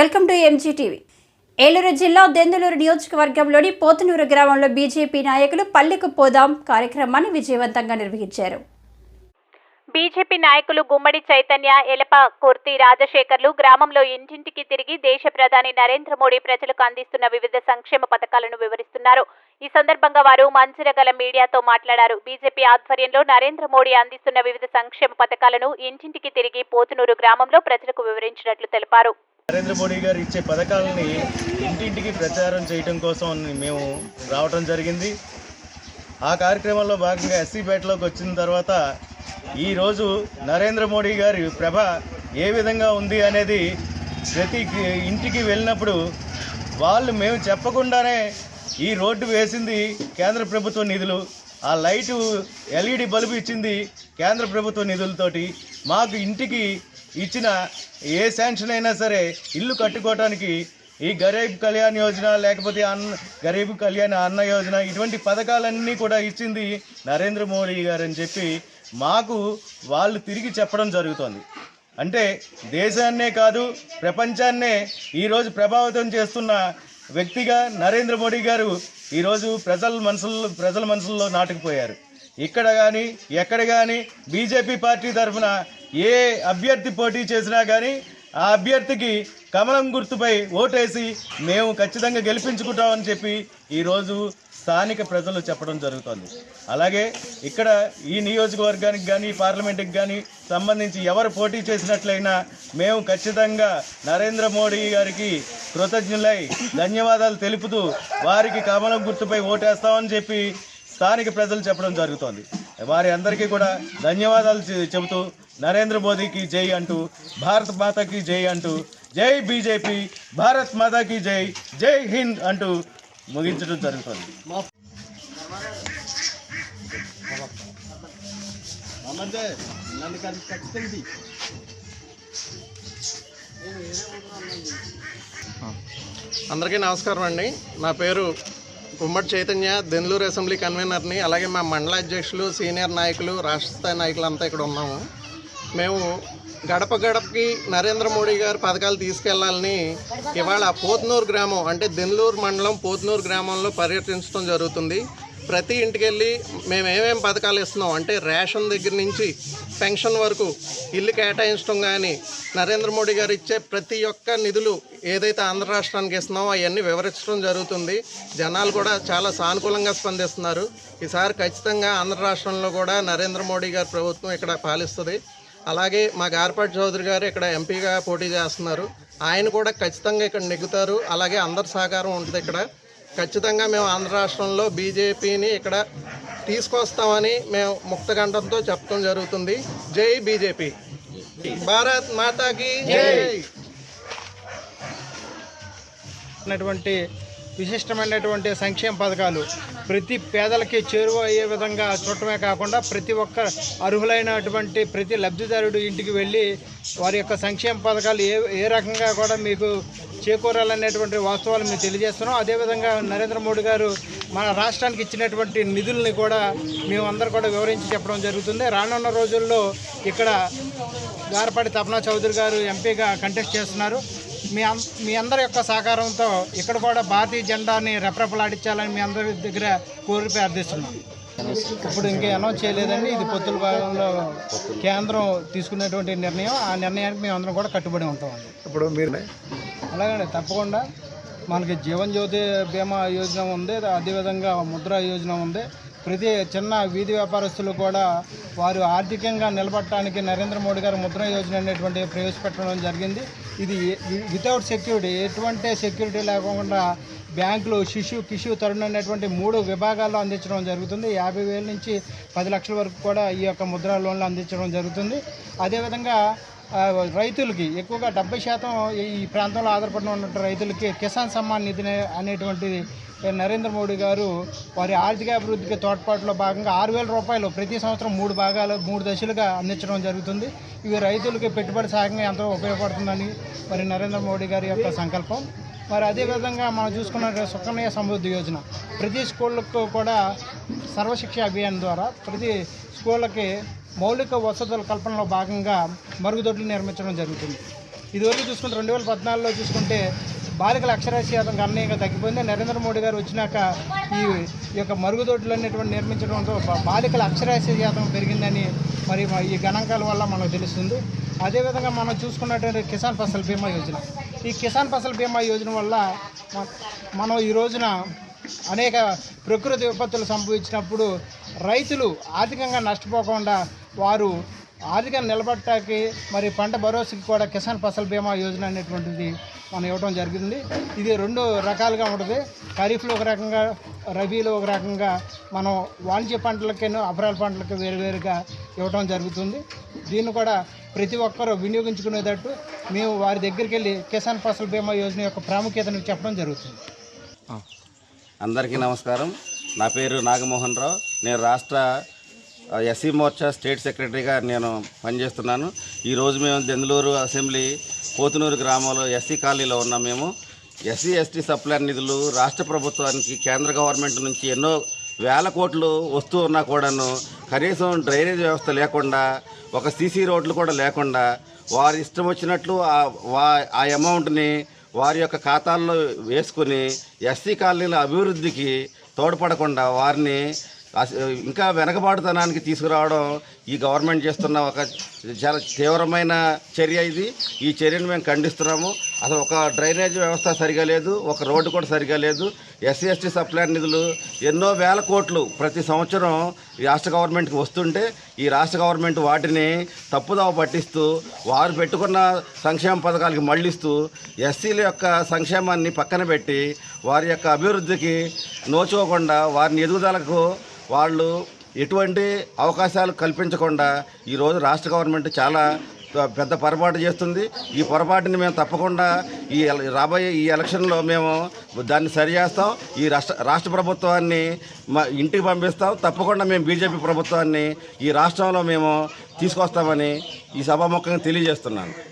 Welcome to MG TV Eluru జిల్లా దెందులూరు నియోజకవర్గంలోని పోతునూరు గ్రామంలో బీజేపీ నాయకులు పల్లెకు పోదాం కార్యక్రమాన్ని విజయవంతంగా నిర్వహించారు. బీజేపీ నాయకులు గుమ్మడి చైతన్య ఎలప కుర్తి రాజశేఖర్లు గ్రామంలో ఇంటింటికి తిరిగి దేశ ప్రధాని నరేంద్ర మోడీ ప్రజలకు అందిస్తున్న వివిధ సంక్షేమ పథకాలను వివరిస్తున్నారు. ఈ సందర్భంగా వారు మంచిరగల మీడియాతో మాట్లాడారు. బీజేపీ ఆధ్వర్యంలో నరేంద్ర మోడీ అందిస్తున్న వివిధ సంక్షేమ పథకాలను ఇంటింటికి తిరిగి పోతునూరు గ్రామంలో ప్రజలకు వివరించినట్లు తెలిపారు. నరేంద్ర మోడీ గారు ఇచ్చే పథకాలని ఇంటింటికి ప్రచారం చేయటం కోసం మేము రావటం జరిగింది. ఆ కార్యక్రమంలో భాగంగా ఎస్సీపేటలోకి వచ్చిన తర్వాత ఈరోజు నరేంద్ర మోడీ గారి ప్రభ ఏ విధంగా ఉంది అనేది ప్రతి ఇంటికి వెళ్ళినప్పుడు వాళ్ళు మేము చెప్పకుండానే ఈ రోడ్డు వేసింది కేంద్ర ప్రభుత్వ నిధులు ఆ లైటు ఎల్ఈడి బల్బు ఇచ్చింది కేంద్ర ప్రభుత్వ నిధులతోటి. మాకు ఇంటికి ఇచ్చిన ఏ శాంక్షన్ అయినా సరే ఇల్లు కట్టుకోవటానికి ఈ గరీబ్ కళ్యాణ్ యోజన లేకపోతే అన్న గరీబ్ కళ్యాణ్ అన్న యోజన ఇటువంటి పథకాలన్నీ కూడా ఇచ్చింది నరేంద్ర మోడీ గారు అని చెప్పి మాకు వాళ్ళు తిరిగి చెప్పడం జరుగుతోంది. అంటే దేశాన్నే కాదు ప్రపంచాన్నే ఈరోజు ప్రభావితం చేస్తున్న వ్యక్తిగా నరేంద్ర మోడీ గారు ఈరోజు ప్రజల మనసుల్లో ప్రజల మనసుల్లో నాటుకుపోయారు. ఇక్కడ కానీ ఎక్కడ కానీ బీజేపీ పార్టీ తరఫున ఏ అభ్యర్థి పోటీ చేసినా కానీ ఆ అభ్యర్థికి కమలం గుర్తుపై ఓటేసి మేము ఖచ్చితంగా గెలిపించుకుంటామని చెప్పి ఈరోజు స్థానిక ప్రజలు చెప్పడం జరుగుతుంది. అలాగే ఇక్కడ ఈ నియోజకవర్గానికి కానీ పార్లమెంటుకి కానీ సంబంధించి ఎవరు పోటీ చేసినట్లయినా మేము ఖచ్చితంగా నరేంద్ర మోడీ గారికి కృతజ్ఞులై ధన్యవాదాలు తెలుపుతూ వారికి కమలం గుర్తుపై ఓటేస్తామని చెప్పి స్థానిక ప్రజలు చెప్పడం జరుగుతోంది. వారి అందరికీ కూడా ధన్యవాదాలు చెబుతూ నరేంద్ర మోదీకి జై అంటూ భారత్ మాతకి జై అంటూ జై బీజేపీ భారత్ మాతాకి జై జై హింద్ అంటూ ముగించడం జరుగుతుంది. అందరికీ నమస్కారం అండి. నా పేరు ఉమ్మడి చైతన్య దెందులూరు అసెంబ్లీ కన్వీనర్ని అలాగే మా మండల అధ్యక్షులు సీనియర్ నాయకులు రాష్ట్ర స్థాయి నాయకులు అంతా ఇక్కడ ఉన్నాము. మేము గడప గడపకి నరేంద్ర మోడీ గారు పథకాలు తీసుకెళ్ళాలని ఇవాళ పోత్నూరు గ్రామం అంటే దెందులూరు మండలం పోత్నూరు గ్రామంలో పర్యటించడం జరుగుతుంది. ప్రతి ఇంటికి వెళ్ళి మేము ఏమేం పథకాలు ఇస్తున్నాం? అంటే రేషన్ దగ్గర నుంచి పెన్షన్ వరకు ఇల్లు కేటాయించడం కానీ నరేంద్ర మోడీ గారు ఇచ్చే ప్రతి ఒక్క నిధులు ఏదైతే ఆంధ్ర రాష్ట్రానికి ఇస్తున్నామో అవన్నీ వివరించడం జరుగుతుంది. జనాలు కూడా చాలా సానుకూలంగా స్పందిస్తున్నారు. ఈసారి ఖచ్చితంగా ఆంధ్ర రాష్ట్రంలో కూడా నరేంద్ర మోడీ గారి ప్రభుత్వం ఇక్కడ పాలిస్తుంది. అలాగే మా గార్పాటి చౌదరి గారు ఇక్కడ ఎంపీగా పోటీ చేస్తున్నారు. ఆయన కూడా ఖచ్చితంగా ఇక్కడ నెగ్గుతారు. అలాగే అందరి సహకారం ఉంటుంది ఇక్కడ. ఖచ్చితంగా మేము ఆంధ్ర రాష్ట్రంలో బీజేపీని ఇక్కడ తీసుకొస్తామని మేము ముక్తగంఠంతో చెప్పడం జరుగుతుంది. జై బీజేపీ. భారత్ మాతాకి జై. విశిష్టమైనటువంటి సంక్షేమ పథకాలు ప్రతి పేదలకి చేరువ అయ్యే విధంగా చూడటమే కాకుండా ప్రతి ఒక్క అర్హులైనటువంటి ప్రతి లబ్ధిదారుడు ఇంటికి వెళ్ళి వారి యొక్క సంక్షేమ పథకాలు ఏ ఏ రకంగా కూడా మీకు చేకూరాలనేటువంటి వాస్తవాలు మేము తెలియజేస్తున్నాం. అదేవిధంగా నరేంద్ర మోడీ గారు మన రాష్ట్రానికి ఇచ్చినటువంటి నిధుల్ని కూడా మేము కూడా వివరించి చెప్పడం జరుగుతుంది. రానున్న రోజుల్లో ఇక్కడ గారపాటి తపనా చౌదరి గారు ఎంపీగా కంటెస్ట్ చేస్తున్నారు. మీ అం- మీ అందరి యొక్క సహకారంతో ఇక్కడ కూడా భారతీయ జెండాని రెపరెపలాడించాలని మీ అందరి దగ్గర కోరి ప్రార్థిస్తున్నాం. ఇప్పుడు ఇంకా అనౌన్స్ చేయలేదండి. ఇది పొత్తుల భాగంలో కేంద్రం తీసుకున్నటువంటి నిర్ణయం. ఆ నిర్ణయానికి మేము అందరం కూడా కట్టుబడి ఉంటామండి ఇప్పుడు మీరు అలాగండి తప్పకుండా మనకి జీవన్ జ్యోతి బీమా యోజన ఉంది అదేవిధంగా ముద్ర యోజన ఉంది. ప్రతి చిన్న వీధి వ్యాపారస్తులు కూడా వారు ఆర్థికంగా నిలబడటానికి నరేంద్ర మోడీ గారు ముద్ర యోజన అనేటువంటి ప్రవేశపెట్టడం జరిగింది. ఇది వితౌట్ సెక్యూరిటీ ఎటువంటి సెక్యూరిటీ లేకుండా బ్యాంకులు శిశు కిషు తరుణ్ అనేటువంటి మూడు విభాగాల్లో అందించడం జరుగుతుంది. యాభై వేల నుంచి పది లక్షల వరకు కూడా ఈ యొక్క ముద్రా లోన్లు అందించడం జరుగుతుంది. అదేవిధంగా రైతులకి ఎక్కువగా డెబ్బై శాతం ఈ ప్రాంతంలో ఆధారపడిన ఉన్నటువంటి రైతులకి కిసాన్ సమ్మాన్ నిధి అనేటువంటిది నరేంద్ర మోడీ గారు వారి ఆర్థిక అభివృద్ధికి తోడ్పాటులో భాగంగా ఆరు వేల రూపాయలు ప్రతి సంవత్సరం మూడు భాగాలు మూడు దశలుగా అందించడం జరుగుతుంది. ఇవి రైతులకి పెట్టుబడి సహాయంగా ఎంతో ఉపయోగపడుతుందని మరి నరేంద్ర మోడీ గారి యొక్క సంకల్పం. మరి అదేవిధంగా మనం చూసుకున్న సుకన్య సమృద్ధి యోజన. ప్రతి స్కూళ్ళకు కూడా సర్వశిక్ష అభియాన్ ద్వారా ప్రతి స్కూళ్ళకి మౌలిక వసతుల కల్పనలో భాగంగా మరుగుదొడ్లు నిర్మించడం జరుగుతుంది. ఇదివరకు చూసుకుంటే రెండు వేల పద్నాలుగులో చూసుకుంటే బాలికల అక్షరాస్యతం గణనీయంగా తగ్గిపోయింది. నరేంద్ర మోడీ గారు వచ్చినాక ఈ యొక్క మరుగుదొడ్లు అనేటువంటి నిర్మించడంతో బాలికల అక్షరాస్యాతం పెరిగిందని మరి ఈ గణాంకాల వల్ల మనకు తెలుస్తుంది. అదేవిధంగా మనం చూసుకున్నటువంటి కిసాన్ ఫసల్ బీమా యోజన. ఈ కిసాన్ ఫసల్ బీమా యోజన వల్ల మనం ఈ రోజున అనేక ప్రకృతి విపత్తులు సంభవించినప్పుడు రైతులు ఆర్థికంగా నష్టపోకుండా వారు ఆర్థికంగా నిలబడటానికి మరి పంట భరోసాకి కూడా కిసాన్ ఫసల్ బీమా యోజన అనేటువంటిది మనం ఇవ్వడం జరిగింది. ఇది రెండు రకాలుగా ఉంటుంది. ఖరీఫ్లో ఒక రకంగా రబీలో ఒక రకంగా మనం వాణిజ్య పంటలకేనో అపరాల పంటలకు వేరువేరుగా ఇవ్వడం జరుగుతుంది. దీన్ని కూడా ప్రతి ఒక్కరూ వినియోగించుకునేటట్టు మేము వారి దగ్గరికి వెళ్ళి కిసాన్ ఫసల్ బీమా యోజన యొక్క ప్రాముఖ్యతను చెప్పడం జరుగుతుంది. అందరికీ నమస్కారం. నా పేరు నాగమోహన్ రావు. నేను రాష్ట్ర ఎస్సీ మోర్చా స్టేట్ సెక్రటరీగా నేను పనిచేస్తున్నాను. ఈరోజు మేము దెందులూరు అసెంబ్లీ పోతునూరు గ్రామంలో ఎస్సీ కాలనీలో ఉన్నాం మేము. ఎస్సీ ఎస్టీ సప్లై నిధులు రాష్ట్ర ప్రభుత్వానికి కేంద్ర గవర్నమెంట్ నుంచి ఎన్నో వేల కోట్లు వస్తూ ఉన్నా కూడాను కనీసం డ్రైనేజ్ వ్యవస్థ లేకుండా ఒక సీసీ రోడ్లు కూడా లేకుండా వారి ఇష్టం వచ్చినట్లు వా- ఆ అమౌంట్ని వారి యొక్క ఖాతాల్లో వేసుకుని ఎస్సీ కాలనీల అభివృద్ధికి తోడ్పడకుండా వారిని ఇంకా వెనకబాటుతనానికి తీసుకురావడం ఈ గవర్నమెంట్ చేస్తున్న ఒక చాలా తీవ్రమైన చర్య ఇది. ఈ చర్యను మేము ఖండిస్తున్నాము. అసలు ఒక డ్రైనేజ్ వ్యవస్థ సరిగా లేదు ఒక రోడ్డు కూడా సరిగా లేదు. ఎస్సీ ఎస్టీ సప్లై నిధులు ఎన్నో వేల కోట్లు ప్రతి సంవత్సరం ఈ రాష్ట్ర గవర్నమెంట్కి వస్తుంటే ఈ రాష్ట్ర గవర్నమెంట్ వాటిని తప్పుదావ పట్టిస్తూ వారు పెట్టుకున్న సంక్షేమ పథకాలకి మళ్ళిస్తూ ఎస్సీల యొక్క సంక్షేమాన్ని పక్కన పెట్టి వారి యొక్క అభివృద్ధికి నోచుకోకుండా వారిని ఎదుగుదలకు వాళ్ళు ఎటువంటి అవకాశాలు కల్పించకుండా ఈరోజు రాష్ట్ర గవర్నమెంట్ చాలా పెద్ద పొరపాటు చేస్తుంది. ఈ పొరపాటుని మేము తప్పకుండా ఈ ఎల- రాబోయే ఈ ఎలక్షన్లో మేము దాన్ని సరి చేస్తాం ఈ రాష్ట్ర రాష్ట్ర ప్రభుత్వాన్ని మా ఇంటికి పంపిస్తాం. తప్పకుండా మేము బీజేపీ ప్రభుత్వాన్ని ఈ రాష్ట్రంలో మేము తీసుకొస్తామని ఈ సభాముఖంగా తెలియజేస్తున్నాను.